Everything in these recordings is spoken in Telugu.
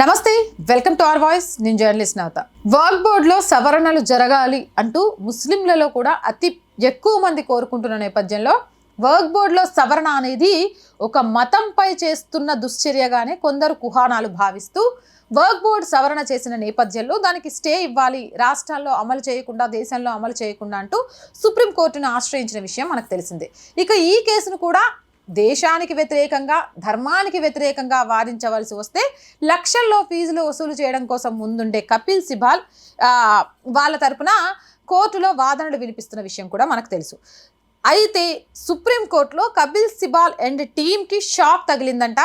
నమస్తే వెల్కమ్ టు అవర్ వాయిస్. నేను జర్నలిస్ట్ నాత వర్క్ బోర్డులో సవరణలు జరగాలి అంటూ ముస్లింలలో కూడా అతి ఎక్కువ మంది కోరుకుంటున్న నేపథ్యంలో వర్క్ బోర్డులో సవరణ అనేది ఒక మతంపై చేస్తున్న దుశ్చర్యగానే కొందరు కుహానాలు భావిస్తూ వర్క్ బోర్డు సవరణ చేసిన నేపథ్యంలో దానికి స్టే ఇవ్వాలి రాష్ట్రాల్లో అమలు చేయకుండా దేశంలో అమలు చేయకుండా అంటూ సుప్రీంకోర్టును ఆశ్రయించిన విషయం మనకు తెలిసిందే. ఇక ఈ కేసును కూడా దేశానికి వ్యతిరేకంగా ధర్మానికి వ్యతిరేకంగా వాదించవలసి వస్తే లక్షల్లో ఫీజులు వసూలు చేయడం కోసం ముందుండే కపిల్ సిబాల్ వాళ్ళ తరపున కోర్టులో వాదనలు వినిపిస్తున్న విషయం కూడా మనకు తెలుసు. అయితే సుప్రీంకోర్టులో కపిల్ సిబాల్ అండ్ టీంకి షాక్ తగిలిందంట.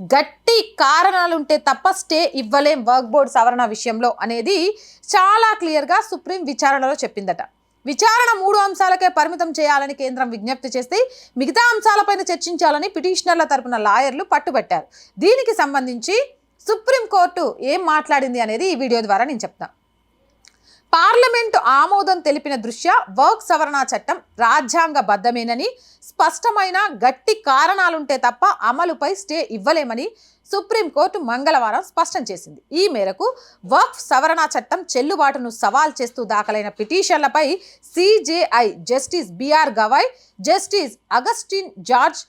గట్టి కారణాలుంటే తప్ప స్టే ఇవ్వలేం వర్క్ బోర్డ్ సవరణ విషయంలో అనేది చాలా క్లియర్గా సుప్రీం విచారణలో చెప్పిందట. విచారణ మూడు అంశాలకే పరిమితం చేయాలని కేంద్రం విజ్ఞప్తి చేస్తే మిగతా అంశాలపైన చర్చించాలని పిటిషనర్ల తరపున లాయర్లు పట్టుబట్టారు. దీనికి సంబంధించి సుప్రీంకోర్టు ఏం మాట్లాడింది అనేది ఈ వీడియో ద్వారా నేను చెప్తాను పార్లమెంటు ఆమోదం తెలిపిన దృష్ట్యా వర్క్ సవరణ చట్టం రాజ్యాంగబద్ధమేనని స్పష్టమైన గట్టి కారణాలుంటే తప్ప అమలుపై స్టే ఇవ్వలేమని సుప్రీంకోర్టు మంగళవారం స్పష్టం చేసింది. ఈ మేరకు వక్ఫ్ సవరణ చట్టం చెల్లుబాటును సవాల్ చేస్తూ దాఖలైన పిటిషన్లపై CJI justice BR Gavai justice Augustine George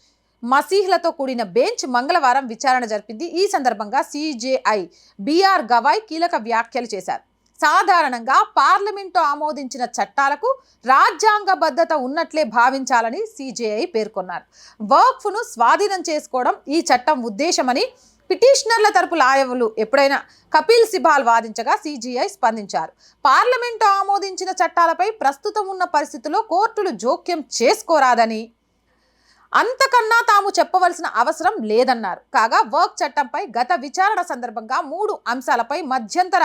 మసీహ్లతో కూడిన బెంచ్ మంగళవారం విచారణ జరిపింది. ఈ సందర్భంగా సిజేఐ బిఆర్ గవాయ్ కీలక వ్యాఖ్యలు చేశారు. సాధారణంగా పార్లమెంటు ఆమోదించిన చట్టాలకు రాజ్యాంగబద్ధత ఉన్నట్లే భావించాలని సిజేఐ పేర్కొన్నారు. వర్క్ఫ్ను స్వాధీనం చేసుకోవడం ఈ చట్టం ఉద్దేశమని పిటిషనర్ల తరపు లాయవులు ఎప్పుడైనా కపిల్ సిబాల్ వాదించగా సిజిఐ స్పందించారు. పార్లమెంటు ఆమోదించిన చట్టాలపై ప్రస్తుతం ఉన్న పరిస్థితుల్లో కోర్టులు జోక్యం చేసుకోరాదని అంతకన్నా తాము చెప్పవలసిన అవసరం లేదన్నారు. కాగా వర్క్ చట్టంపై గత విచారణ సందర్భంగా మూడు అంశాలపై మధ్యంతర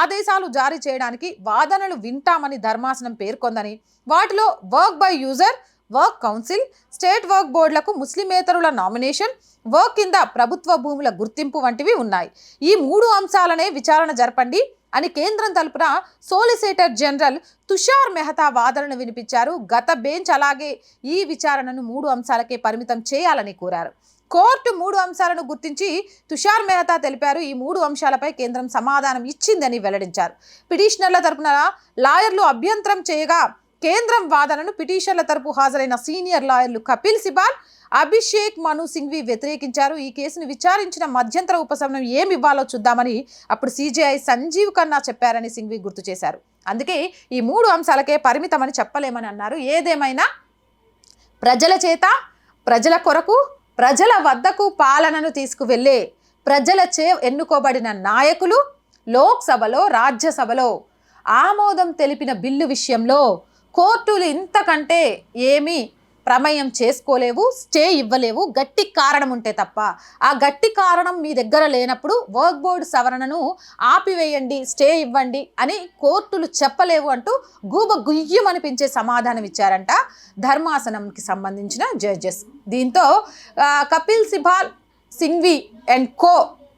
ఆదేశాలు జారీ చేయడానికి వాదనలు వింటామని ధర్మాసనం పేర్కొందని వాటిలో వర్క్ బై యూజర్ వర్క్ కౌన్సిల్ స్టేట్ వర్క్ బోర్డులకు ముస్లిమేతరుల నామినేషన్ వర్క్ కింద ప్రభుత్వ భూముల గుర్తింపు వంటివి ఉన్నాయి. ఈ మూడు అంశాలనే విచారణ జరపండి అని కేంద్రం తరపున సోలిసిటర్ జనరల్ తుషార్ మెహతా వాదనను వినిపించారు. గత బెంచ్ అలాగే ఈ విచారణను మూడు అంశాలకే పరిమితం చేయాలని కోరారు. కోర్టు మూడు అంశాలను గుర్తించి తుషార్ మెహతా తెలిపారు. ఈ మూడు అంశాలపై కేంద్రం సమాధానం ఇచ్చిందని వెల్లడించారు. పిటిషనర్ల తరపున లాయర్లు అభ్యంతరం చేయగా కేంద్రం వాదనను పిటిషన్ల తరపు హాజరైన సీనియర్ లాయర్లు కపిల్ సిబాల్ అభిషేక్ మను సింఘ్వి వ్యతిరేకించారు. ఈ కేసును విచారించిన మధ్యంతర ఉపశమనం ఏమి ఇవ్వాలో చూద్దామని అప్పుడు సీజేఐ సంజీవ్ ఖన్నా చెప్పారని సింఘ్వి గుర్తు చేశారు. అందుకే ఈ మూడు అంశాలకే పరిమితమని చెప్పలేమని అన్నారు. ఏదేమైనా ప్రజల చేత ప్రజల కొరకు ప్రజల వద్దకు పాలనను తీసుకువెళ్ళే ప్రజల చే ఎన్నుకోబడిన నాయకులు లోక్సభలో రాజ్యసభలో ఆమోదం తెలిపిన బిల్లు విషయంలో కోర్టులు ఇంతకంటే ఏమీ ప్రమేయం చేసుకోలేవు స్టే ఇవ్వలేవు. గట్టి కారణం ఉంటే తప్ప. ఆ గట్టి కారణం మీ దగ్గర లేనప్పుడు వర్క్ బోర్డు సవరణను ఆపివేయండి స్టే ఇవ్వండి అని కోర్టులు చెప్పలేవు అంటూ గూబ గుయ్యం అనిపించే సమాధానం ఇచ్చారంట ధర్మాసనంకి సంబంధించిన జడ్జెస్. దీంతో కపిల్ సిబాల్ సింఘ్వి అండ్ కో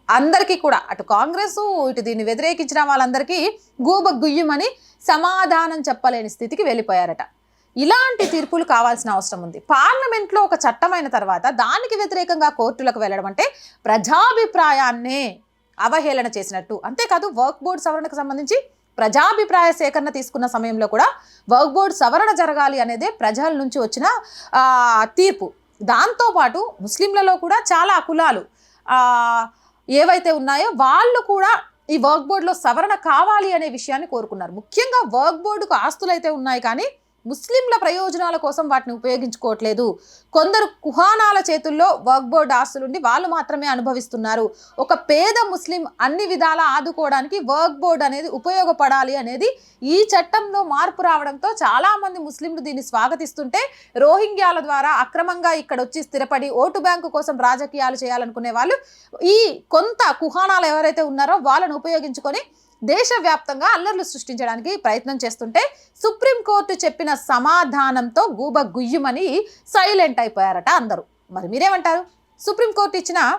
అందరికీ కూడా అటు కాంగ్రెస్ ఇటు దీన్ని వ్యతిరేకించిన వాళ్ళందరికీ గూబ గుయ్యమని సమాధానం చెప్పలేని స్థితికి వెళ్ళిపోయారట. ఇలాంటి తీర్పులు కావాల్సిన అవసరం ఉంది. పార్లమెంట్లో ఒక చట్టమైన తర్వాత దానికి వ్యతిరేకంగా కోర్టులకు వెళ్ళడం అంటే ప్రజాభిప్రాయాన్నే అవహేళన చేసినట్టు. అంతేకాదు వర్క్ బోర్డు సవరణకు సంబంధించి ప్రజాభిప్రాయ సేకరణ తీసుకున్న సమయంలో కూడా వర్క్ బోర్డు సవరణ జరగాలి అనేదే ప్రజల నుంచి వచ్చిన తీర్పు. దాంతోపాటు ముస్లింలలో కూడా చాలా కులాలు ఏవైతే ఉన్నాయో వాళ్ళు కూడా ఈ వర్క్ బోర్డులో సవరణ కావాలి అనే విషయాన్ని కోరుకున్నారు. ముఖ్యంగా వర్క్ బోర్డుకు ఆస్తులు అయితే ఉన్నాయి కానీ ముస్లింల ప్రయోజనాల కోసం వాటిని ఉపయోగించుకోవట్లేదు. కొందరు కుహానాల చేతుల్లో వర్క్ బోర్డు ఆస్తులుండి వాళ్ళు మాత్రమే అనుభవిస్తున్నారు. ఒక పేద ముస్లిం అన్ని విధాలా ఆదుకోవడానికి వర్క్ బోర్డ్ అనేది ఉపయోగపడాలి అనేది ఈ చట్టంలో మార్పు రావడంతో చాలామంది ముస్లింలు దీన్ని స్వాగతిస్తుంటే రోహింగ్యాల ద్వారా అక్రమంగా ఇక్కడ వచ్చి స్థిరపడి ఓటు బ్యాంకు కోసం రాజకీయాలు చేయాలనుకునే వాళ్ళు ఈ కొంత కుహానాలు ఎవరైతే ఉన్నారో వాళ్ళను ఉపయోగించుకొని దేశవ్యాప్తంగా అల్లర్లు సృష్టించడానికి ప్రయత్నం చేస్తుంటే సుప్రీంకోర్టు చెప్పిన సమాధానంతో గూబ గుయ్యమని సైలెంట్ అయిపోయారట అందరూ. మరి మీరేమంటారు? సుప్రీంకోర్టు ఇచ్చిన